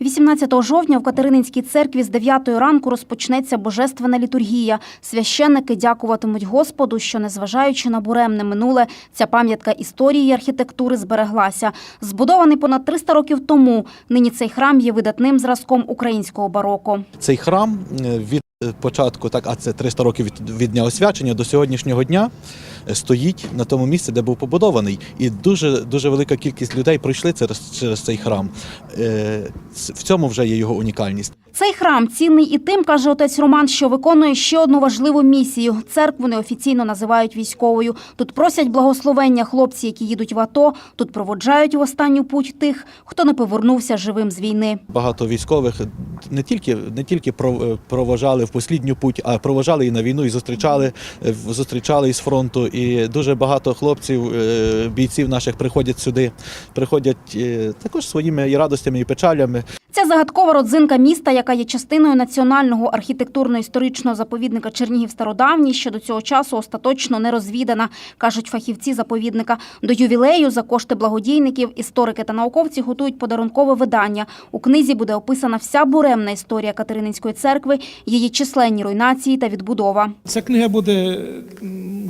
18 жовтня в Катерининській церкві з 9 ранку розпочнеться божественна літургія. Священники дякуватимуть Господу, що, незважаючи на буремне минуле, ця пам'ятка історії і архітектури збереглася. Збудований понад 300 років тому, нині цей храм є видатним зразком українського бароко. Цей храм е, від початку, так, а це 300 років від, від дня освячення до сьогоднішнього дня е, стоїть на тому місці, де був побудований. І дуже, дуже велика кількість людей пройшли через, через цей храм. Е, В цьому вже є його унікальність. Цей храм цінний і тим, каже отець Роман, що виконує ще одну важливу місію. Церкву неофіційно називають військовою. Тут просять благословення хлопці, які їдуть в АТО. Тут проводжають в останню путь тих, хто не повернувся живим з війни. Багато військових не тільки, не тільки про- е, проважали в послідню путь, а проважали і на війну, і зустрічали, е, зустрічали із фронту. І дуже багато хлопців, е, бійців наших приходять сюди, приходять е, також своїми і радостями, і печалями. Ця загадкова родзинка міста, яка є частиною національного архітектурно-історичного заповідника Чернігів Стародавній, що до цього часу остаточно не розвідана, кажуть фахівці заповідника. До ювілею за кошти благодійників історики та науковці готують подарункове видання. У книзі буде описана вся буремна історія Катерининської церкви, її численні руйнації та відбудова. Ця книга буде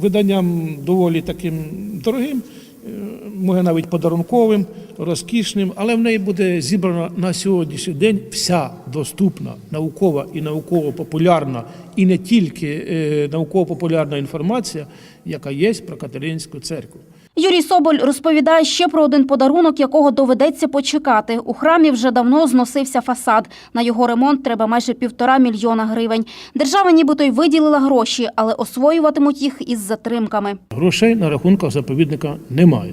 виданням доволі таким дорогим, е, може навіть подарунковим, розкішним, але в неї буде зібрана на сьогоднішній день вся доступна наукова і науково-популярна, і не тільки е, науково-популярна інформація, яка є про Катеринську церкву. Юрій Соболь розповідає ще про один подарунок, якого доведеться почекати. У храмі вже давно зносився фасад. На його ремонт треба майже півтора мільйона гривень. Держава нібито й виділила гроші, але освоюватимуть їх із затримками. Грошей на рахунках заповідника немає.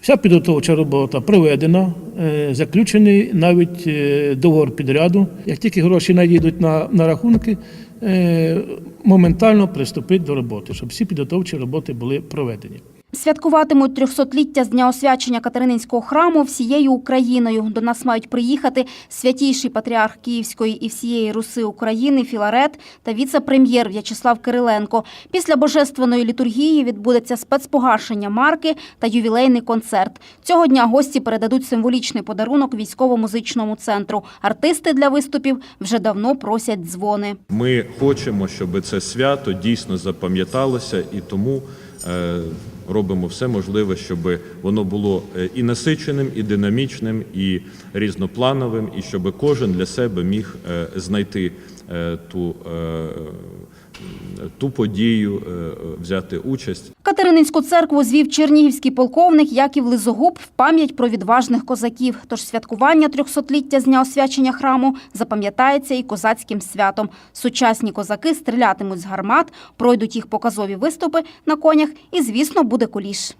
Вся підготовча робота проведена, е, заключений навіть е, договор підряду. Як тільки гроші надійдуть на, на рахунки, е, моментально приступить до роботи, щоб всі підготовчі роботи були проведені. Святкуватимуть трьохсотліття з дня освячення Катерининського храму всією Україною. До нас мають приїхати святійший патріарх Київської і всієї Руси України Філарет та віце-прем'єр В'ячеслав Кириленко. Після божественної літургії відбудеться спецпогашення марки та ювілейний концерт. Цього дня гості передадуть символічний подарунок військово-музичному центру. Артисти для виступів вже давно просять дзвони. Ми хочемо, щоб це свято дійсно запам'яталося, і тому е, робимо все можливе, щоб воно було е, і насиченим, і динамічним, і різноплановим, і щоб кожен для себе міг е, знайти е, ту, ту подію, е, взяти участь. Катерининську церкву звів чернігівський полковник Яків Лизогуб в пам'ять про відважних козаків. Тож святкування трьохсотліття з дня освячення храму запам'ятається і козацьким святом. Сучасні козаки стрілятимуть з гармат, пройдуть їх показові виступи на конях і, звісно, буде куліш.